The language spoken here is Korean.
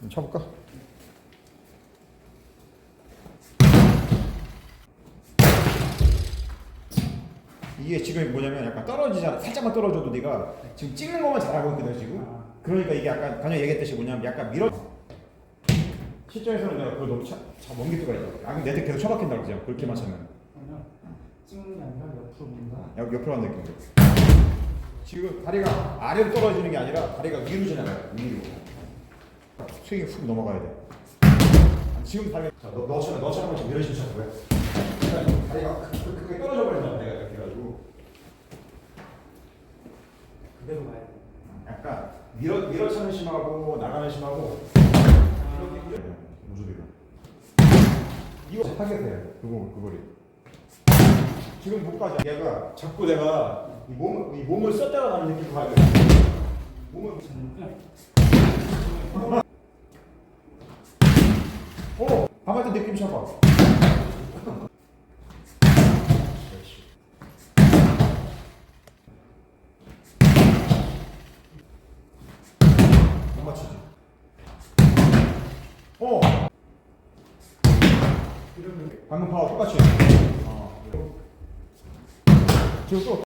좀 쳐볼까? 이게 지금 뭐냐면 약간 떨어지잖아. 살짝만 떨어져도 네가 지금 찍는 것만 잘하고 있거든 지금. 아. 그러니까 이게 약간 방금 얘기했듯이 뭐냐면 약간 밀어. 실전에서는 내가 그걸 너무 차, 차 넘길 수가 있다. 아, 그럼 내들 계속 쳐박힌다고 그냥 그렇게 맞추면. 아니요. 찍는 게 아니라 옆으로 본다. 옆, 옆으로 가는 느낌으로. 지금 다리가 아래로 떨어지는 게 아니라 다리가 위로 지나가요. 위로. 스윙이 훅 넘어가야 돼. 지금 다리. 자, 너 너처럼 너처럼 지금 이런 식으로 다리가 크- 크게 떨어져 버린다. 내가 이렇게 해가지고 그대로 가야 돼. 약간 밀어 밀어차는 심하고 나가는 심하고. 이렇게 모조리가. 이거 타겟해요. 그거 그거를. 지금 못 가자. 얘가 자꾸 내가 이 몸, 이 몸을 썼다가 나는 느낌으로 가야 돼. 몸을 어, 가만히 느낌 쳐봐. 못 맞추지. 어. 방금 파워 똑같이. 어. 지금 또